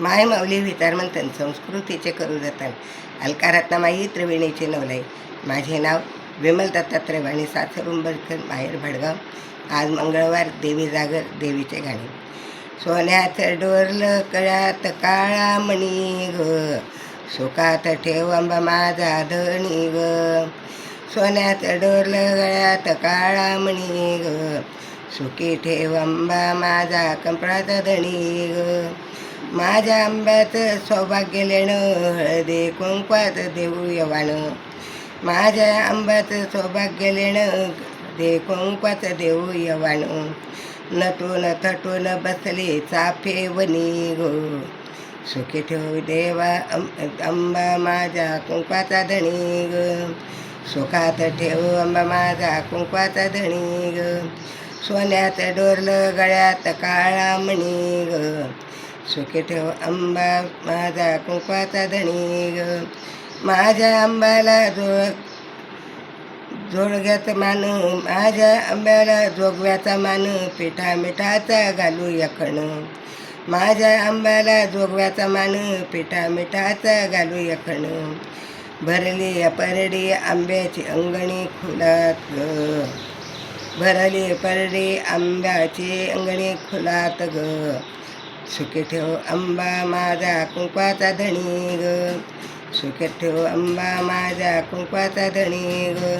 माय माऊली विचारमंथन संस्कृतीचे करू जतन अलकारत्नामाई त्रिवेणीचे नवलाई. माझे नाव विमल दत्तात्रय वाणी सासर माहेर भडगाव. आज मंगळवार देवी जागर देवीचे गाणे सोन्याचं डोरलं कळ्यात काळा मणी ग. सुखात ठेव अंबा माझा धणी ग. सोन्याचं डोरलं गळ्यात काळा मणी ग. सुखी ठेव अंबा माझा कंपळाचा धणी ग. माझ्या आंब्यात सौभाग्य लेणं हळदे कुंकवात देऊ यवानं माझ्या आंब्यात सौभाग्य लेणं दे कुंकवात देऊ यवानं नटून थटून बसले चाफे वनी गो. सुखी ठेव देवा अं- अंबा माझा कुंकवाचा धणी ग. सुखात ठेव अंबा माझा कुंकवाचा धणी ग. सोन्याचं डोरलं गळ्यात काळा मणी ग. सुखी ठेव अंबा माझा कुंकवाचा धणी ग. माझ्या आंब्याला जोड जोडग्याचं मान माझ्या आंब्याला जोगव्याचा मान पिठा मिठाचा घालू यखण. माझ्या आंब्याला जोगव्याचा मान पिठा मिठाचा घालू यखण. भरली परडी आंब्याची अंगणी खुलात ग. भरली परडी आंब्याची अंगणी खुलात ग. सुखी ठेव अंबा माझा कुंकवाचा धणी ग. सुखी ठेव अंबा माझा कुंकवाचा धणी ग.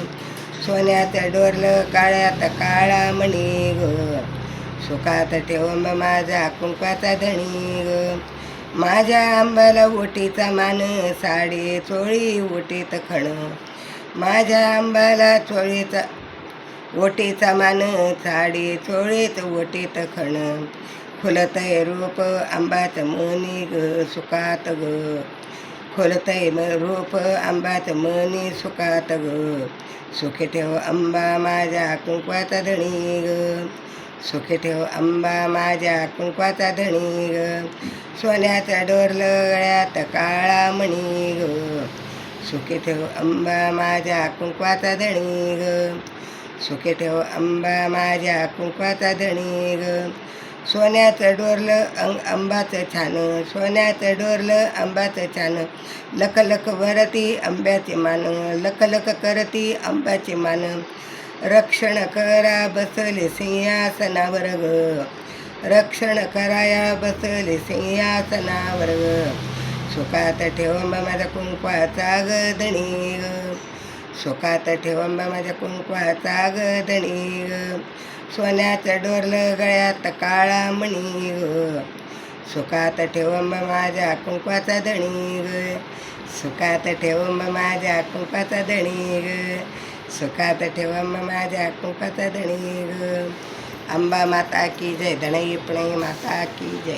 सोन्याचं डोरलं काळ्यात काळा म्हणी ग. सुखात ठेव अंबा माझा कुंकवाचा धणी ग. माझ्या आंबाला ओटीचा मान साडी चोळी ओटीत खण. माझ्या आंबाला चोळीचा ओटीचा मान साडी चोळीत ओटीत खण. खुलतय रूप आंबात मनी ग सुखात ग. खोलतय म रूप आंबात मनी सुखात ग. सुखे ठेव अंबा माझ्या कुंकवाचा धणी ग. सुखे ठेव अंबा माझ्या कुंकवाचा धणी ग. सोन्याचा डोरलं गळ्यात काळा मणी ग. सुखे ठेव अंबा माझ्या कुंकवाचा धणी ग. सुखे ठेव अंबा माझ्या कुंकवाचा धणी ग. सोन्याचं डोरलं अंग आंबाचं छान. सोन्याचं डोरलं आंबाचं छान. लख लख भरती आंब्याचे मान. लख लख करती आंब्याचे मान. रक्षण करा बसले सिंहासनावर ग. रक्षण कराया बसले सिंहासनावर ग. सुखात ठेवंबा माझ्या कुंकवाचा ग धणी ग. सुखात ठेवंबा माझ्या कुंकवाचा ग धणी ग. सोन्याचं डोरलं गळ्यात काळा मणी ग सुखात ठेव माझ्या कुंकवाचा धणी ग सुखात ठेव माझ्या कुंकवाचा धणी ग सुखात ठेव माझ्या कुंकवाचा धणी ग अंबा माता की जय धणई प्रणय माता की जय.